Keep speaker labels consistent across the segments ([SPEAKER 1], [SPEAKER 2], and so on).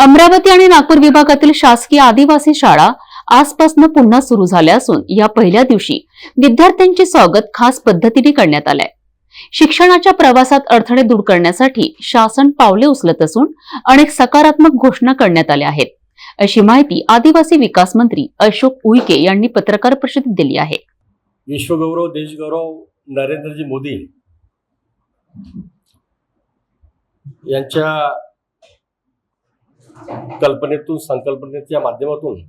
[SPEAKER 1] अमरावती आणि नागपूर विभागातील शासकीय आदिवासी शाळा आजपासून पुन्हा सुरू झाल्या असून या पहिल्या दिवशी विद्यार्थ्यांचे स्वागत खास पद्धतीने करण्यात आलंय. शिक्षणाच्या प्रवासात अडथळे दूर करण्यासाठी शासन पावले उचलत असून अनेक सकारात्मक घोषणा करण्यात आल्या आहेत. अशी माहिती आदिवासी विकास मंत्री अशोक उईके यांनी पत्रकार परिषदेत दिली आहे.
[SPEAKER 2] विश्वगौरव देशगौरव नरेंद्रजी मोदी यांच्या कल्पनेतून संकल्पनेच्या माध्यमातून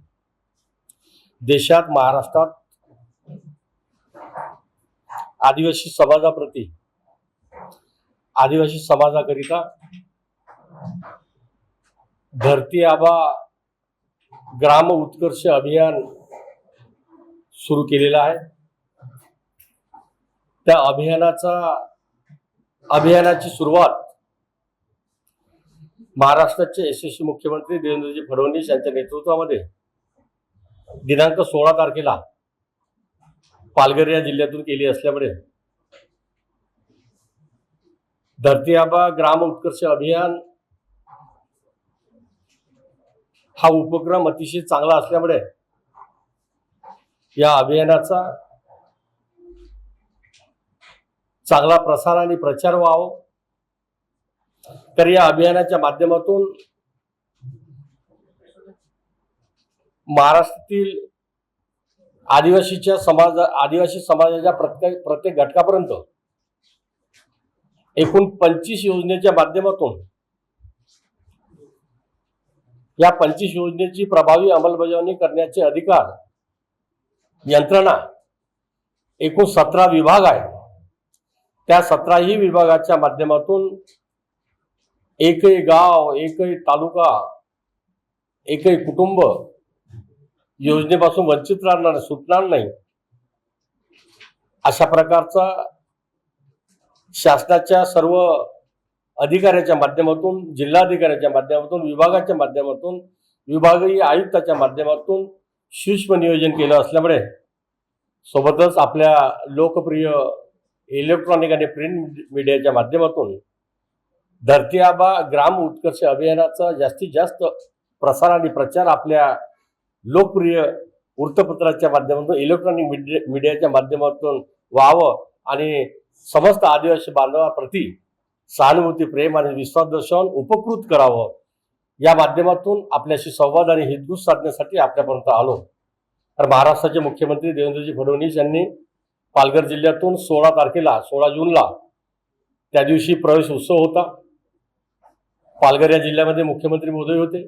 [SPEAKER 2] देशात महाराष्ट्रात आदिवासी समाजाप्रती आदिवासी समाजाकरिता धरती आबा ग्राम उत्कर्ष अभियान सुरू केलेलं आहे. त्या अभियानाचा अभियानाची सुरुवात महाराष्ट्राचे यशस्वी मुख्यमंत्री देवेंद्रजी फडणवीस यांच्या नेतृत्वामध्ये दिनांक सोळा तारखेला पालघर या जिल्ह्यातून केली असल्यामुळे धरती आबा ग्राम उत्कर्ष अभियान हा उपक्रम अतिशय चांगला असल्यामुळे या अभियानाचा चांगला प्रसार आणि प्रचार व्हावं. तर या अभियानाच्या माध्यमातून महाराष्ट्रातील आदिवासीच्या समाज आदिवासी समाजाच्या प्रत्येक प्रत्येक घटकापर्यंत एकूण पंचवीस योजनेच्या माध्यमातून या पंचवीस योजनेची प्रभावी अंमलबजावणी करण्याचे अधिकार यंत्रणा एकूण सतरा विभाग आहे त्या सतराही विभागाच्या माध्यमातून एकही गाव एकही तालुका एकही कुटुंब योजनेपासून वंचित राहणार सुटणार नाही. अशा प्रकारचा शासनाच्या सर्व अधिकाऱ्याच्या माध्यमातून जिल्हाधिकाऱ्याच्या माध्यमातून विभागाच्या माध्यमातून विभागीय आयुक्ताच्या माध्यमातून सूक्ष्म नियोजन केलं असल्यामुळे सोबतच आपल्या लोकप्रिय इलेक्ट्रॉनिक आणि प्रिंट मीडियाच्या माध्यमातून धरती आबा ग्राम उत्कर्ष अभियानाचा जास्तीत जास्त प्रसार आणि प्रचार आपल्या लोकप्रिय वृत्तपत्राच्या माध्यमातून इलेक्ट्रॉनिक मीडिया मीडियाच्या माध्यमातून व्हावं आणि समस्त आदिवासी बांधवाप्रती सहानुभूती प्रेम आणि विश्वास दर्शवून उपकृत करावं. या माध्यमातून आपल्याशी संवाद आणि हितगुज साधण्यासाठी आपल्यापर्यंत आलो. तर महाराष्ट्राचे मुख्यमंत्री देवेंद्रजी फडणवीस यांनी पालघर जिल्ह्यातून सोळा तारखेला सोळा जूनला त्या दिवशी प्रवेश उत्सव होता. पालघर या जिल्ह्यामध्ये मुख्यमंत्री मोदी होते.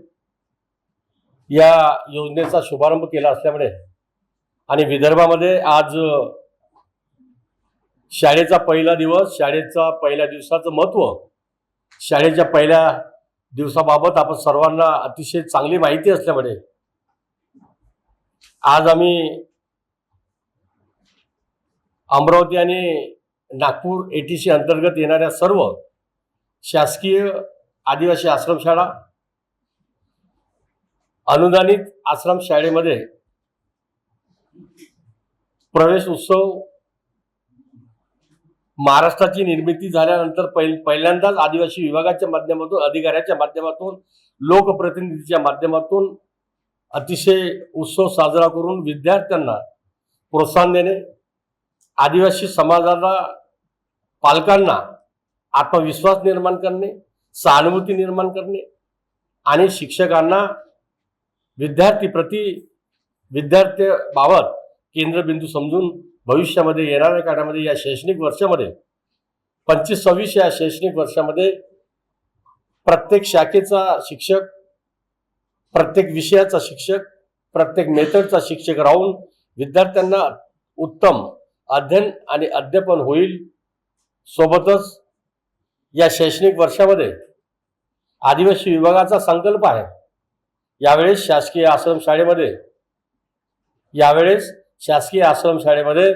[SPEAKER 2] या योजनेचा शुभारंभ केला असल्यामुळे आणि विदर्भामध्ये आज शाळेचा पहिला दिवस शाळेचा पहिल्या दिवसाचं महत्त्व शाळेच्या पहिल्या दिवसाबाबत आपण सर्वांना अतिशय चांगली माहिती असल्यामुळे आज आम्ही अमरावती आणि नागपूर एटीसी अंतर्गत येणाऱ्या सर्व शासकीय आदिवासी आश्रमशाळा अनुदानित आश्रम शाळेमध्ये प्रवेश उत्सव महाराष्ट्राची निर्मिती झाल्यानंतर पहिल्यांदाच आदिवासी विभागाच्या माध्यमातून अधिकाऱ्याच्या माध्यमातून लोकप्रतिनिधीच्या माध्यमातून अतिशय उत्सव साजरा करून विद्यार्थ्यांना प्रोत्साहन देणे आदिवासी समाजाला पालकांना आत्मविश्वास निर्माण करणे सहानुभूती निर्माण करणे आणि शिक्षकांना विद्यार्थीप्रती विद्यार्थ्याबाबत केंद्रबिंदू समजून भविष्यामध्ये येणाऱ्या काळामध्ये या शैक्षणिक वर्षामध्ये पंचवीस सव्वीस या शैक्षणिक वर्षामध्ये प्रत्येक शाखेचा शिक्षक प्रत्येक विषयाचा शिक्षक प्रत्येक मेथडचा शिक्षक राहून विद्यार्थ्यांना उत्तम अध्ययन आणि अध्यापन होईल. सोबतच या शैक्षणिक वर्षामध्ये आदिवासी विभागाचा संकल्प आहे. यावेळेस शासकीय आश्रमशाळेमध्ये यावेळेस शासकीय आश्रमशाळेमध्ये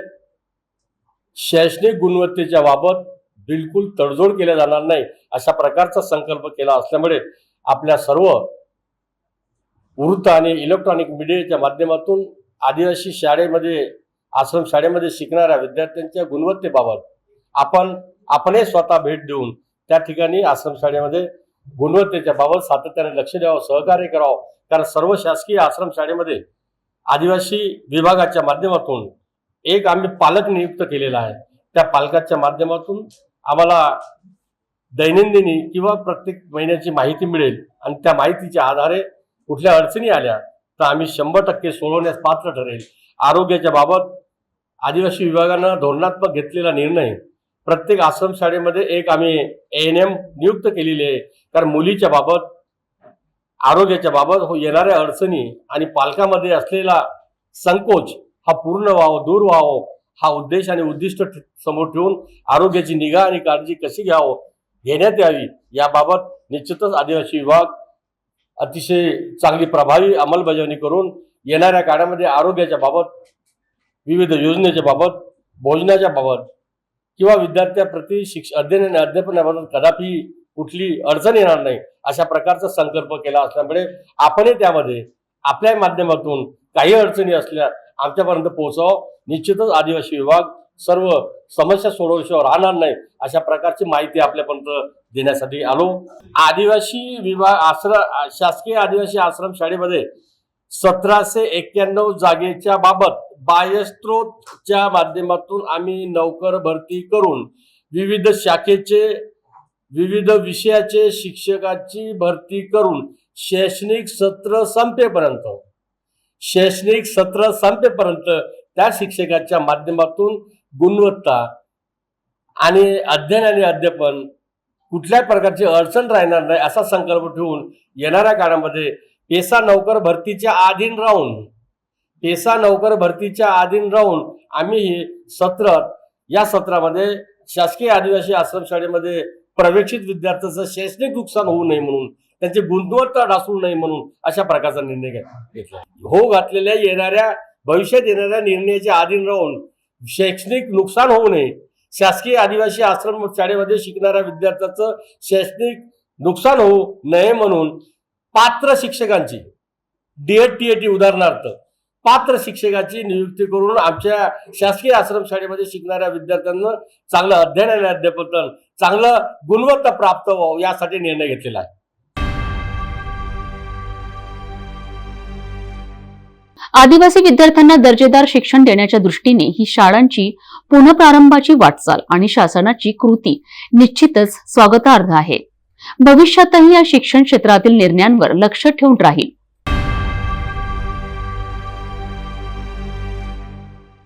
[SPEAKER 2] शैक्षणिक गुणवत्तेच्या बाबत बिलकुल तडजोड केल्या जाणार नाही अशा प्रकारचा संकल्प केला असल्यामुळे आपल्या सर्व वृत्त आणि इलेक्ट्रॉनिक मीडियाच्या माध्यमातून आदिवासी शाळेमध्ये आश्रम शाळेमध्ये शिकणाऱ्या विद्यार्थ्यांच्या गुणवत्तेबाबत आपण आपणही स्वतः भेट देऊन त्या ठिकाणी आश्रमशाळेमध्ये गुणवत्तेच्या बाबत सातत्याने लक्ष द्यावं सहकार्य करावं. कारण सर्व शासकीय आश्रम शाळेमध्ये आदिवासी विभागाच्या माध्यमातून एक आम्ही पालक नियुक्त केलेला आहे. त्या पालकाच्या माध्यमातून आम्हाला दैनंदिनी किंवा प्रत्येक महिन्याची माहिती मिळेल आणि त्या माहितीच्या आधारे कुठल्या अडचणी आल्या तर आम्ही शंभर टक्के सोडवण्यास पात्र ठरेल. आरोग्याच्या बाबत आदिवासी विभागानं धोरणात्मक घेतलेला निर्णय प्रत्येक आश्रम शाळेमध्ये एक आम्ही एन एम नियुक्त केलेली आहे. कारण मुलीच्या बाबत आरोग्याच्या बाबत हो येणाऱ्या अडचणी आणि पालकामध्ये असलेला संकोच हा पूर्ण व्हावं दूर व्हावं हा उद्देश आणि उद्दिष्ट समोर ठेवून आरोग्याची निगा आणि काळजी कशी घ्यावं घेण्यात यावी याबाबत निश्चितच आदिवासी विभाग अतिशय चांगली प्रभावी अंमलबजावणी करून येणाऱ्या काळामध्ये आरोग्याच्या बाबत विविध योजनेच्या बाबत भोजनाच्या बाबत किंवा विद्यार्थ्याप्रती शिक्ष अध्ययन आणि अध्यापनाबाबत कदापि कुठली अडचण येणार नाही अशा प्रकारचा संकल्प केला असल्यामुळे आपणही त्यामध्ये आपल्या माध्यमातून काही अडचणी असल्या आमच्यापर्यंत पोहोचावं. निश्चितच आदिवासी विभाग सर्व समस्या सोडवल्याशिवाय राहणार नाही अशा प्रकारची माहिती आपल्यापर्यंत देण्यासाठी आलो. आदिवासी विभाग आश्रम शासकीय आदिवासी आश्रम शाळेमध्ये सतराशे एक्क्याण्णव जागेच्या बाबत बाह्यस्त्रोतच्या माध्यमातून आम्ही नौकर भरती करून विविध शाखेचे विविध विषयाचे शिक्षकाची भरती करून शैक्षणिक सत्र संपेपर्यंत शैक्षणिक सत्र संपेपर्यंत त्या शिक्षकाच्या माध्यमातून गुणवत्ता आणि अध्ययन आणि अध्यापन कुठल्याही प्रकारची अडचण राहणार नाही असा संकल्प ठेवून येणाऱ्या काळामध्ये पेसा नौकर भरतीच्या अधीन राहून पेसा नौकर भरतीच्या अधीन राहून आम्ही हे सत्र या सत्रामध्ये शासकीय आदिवासी आश्रम शाळेमध्ये प्रवेशित विद्यार्थ्यांचं शैक्षणिक नुकसान होऊ नये म्हणून त्यांची गुणवत्ता ढासळू नये म्हणून अशा प्रकारचा निर्णय घेतला. हो घातलेल्या येणाऱ्या भविष्यात येणाऱ्या निर्णयाच्या अधीन राहून शैक्षणिक नुकसान होऊ नये शासकीय आदिवासी आश्रम शाळेमध्ये शिकणाऱ्या विद्यार्थ्याचं शैक्षणिक नुकसान होऊ नये म्हणून पात्र शिक्षकांची डीएड टी उदाहरणार्थ पात्र शिक्षकाची नियुक्ती करून आमच्या शासकीय आश्रम शाळेमध्ये शिकणाऱ्या विद्यार्थ्यांना चांगलं अध्ययन आणि अध्यापन चांगलं गुणवत्ता प्राप्त व्हावं यासाठी निर्णय घेतलेला आहे.
[SPEAKER 1] आदिवासी विद्यार्थ्यांना दर्जेदार शिक्षण देण्याच्या दृष्टीने ही शाळांची पुनप्रारंभाची वाटचाल आणि शासनाची कृती निश्चितच स्वागतार्ह आहे. भविष्यातही या शिक्षण क्षेत्रातील निर्णयांवर लक्ष ठेवून राहील.